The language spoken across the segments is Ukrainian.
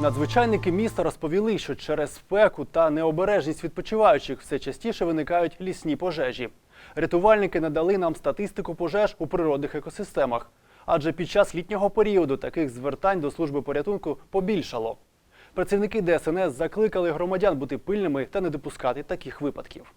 Надзвичайники міста розповіли, що через спеку та необережність відпочиваючих все частіше виникають лісні пожежі. Рятувальники надали нам статистику пожеж у природних екосистемах, адже під час літнього періоду таких звертань до служби порятунку побільшало. Працівники ДСНС закликали громадян бути пильними та не допускати таких випадків.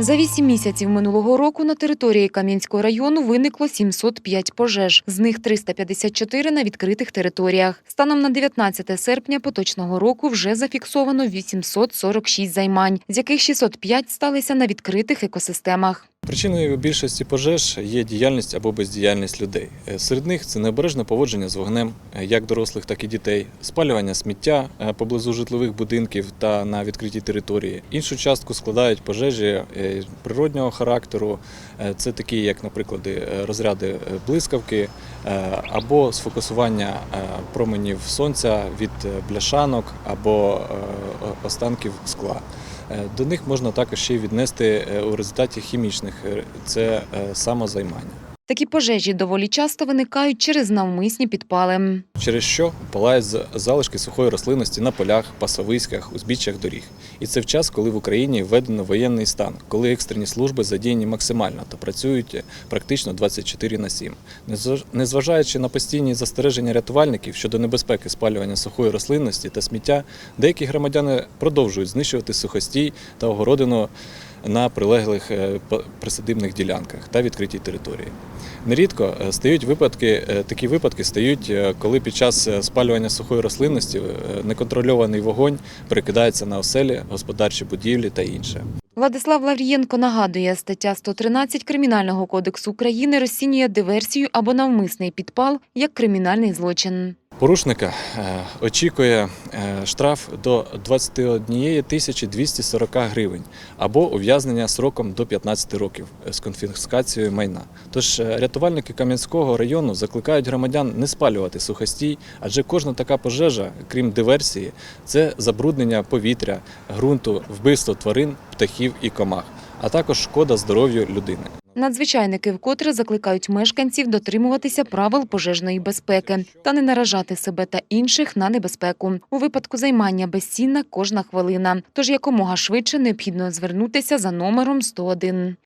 За вісім місяців минулого року на території Кам'янського району виникло 705 пожеж, з них 354 на відкритих територіях. Станом на 19 серпня поточного року вже зафіксовано 846 займань, з яких 605 сталися на відкритих екосистемах. Причиною більшості пожеж є діяльність або бездіяльність людей. Е, Серед них це необережне поводження з вогнем, е, як дорослих, так і дітей, спалювання сміття е, поблизу житлових будинків та на відкритій території. Іншу частку складають пожежі природнього характеру. Це такі, як, наприклад, розряди блискавки або сфокусування променів сонця від бляшанок або останків скла. Е, До них можна також ще віднести е, у результаті хімічних е, це самозаймання, Такі пожежі доволі часто виникають через навмисні підпали. через що палають залишки сухої рослинності на полях, пасовиськах, узбіччях доріг. І це в час, коли в Україні введено воєнний стан, коли екстрені служби задіяні максимально та працюють е, практично 24 на 7. Незваж- Незважаючи на постійні застереження рятувальників щодо небезпеки спалювання сухої рослинності та сміття, деякі громадяни продовжують знищувати сухостій та огородину на прилеглих е, присадибних ділянках та відкритій території. Нерідко е, стають випадки, е, такі випадки стають, коли під час спалювання сухої рослинності неконтрольований вогонь перекидається на оселі, господарчі будівлі та інше. Владислав Лаврієнко нагадує, стаття 113 Кримінального кодексу України розцінює диверсію або навмисний підпал як кримінальний злочин. Порушника е, очікує е, штраф до 21 тисячі 240 гривень або ув'язнення сроком до 15 років е, з конфіскацією майна. Тож рятувальники Кам'янського району закликають громадян не спалювати сухостій, адже кожна така пожежа, крім диверсії, це забруднення повітря, ґрунту, вбивство тварин, птахів і комах, а також шкода здоров'ю людини. Надзвичайники вкотре закликають мешканців дотримуватися правил пожежної безпеки та не наражати себе та інших на небезпеку. У випадку займання безцінна кожна хвилина. Тож якомога швидше необхідно звернутися за номером 101.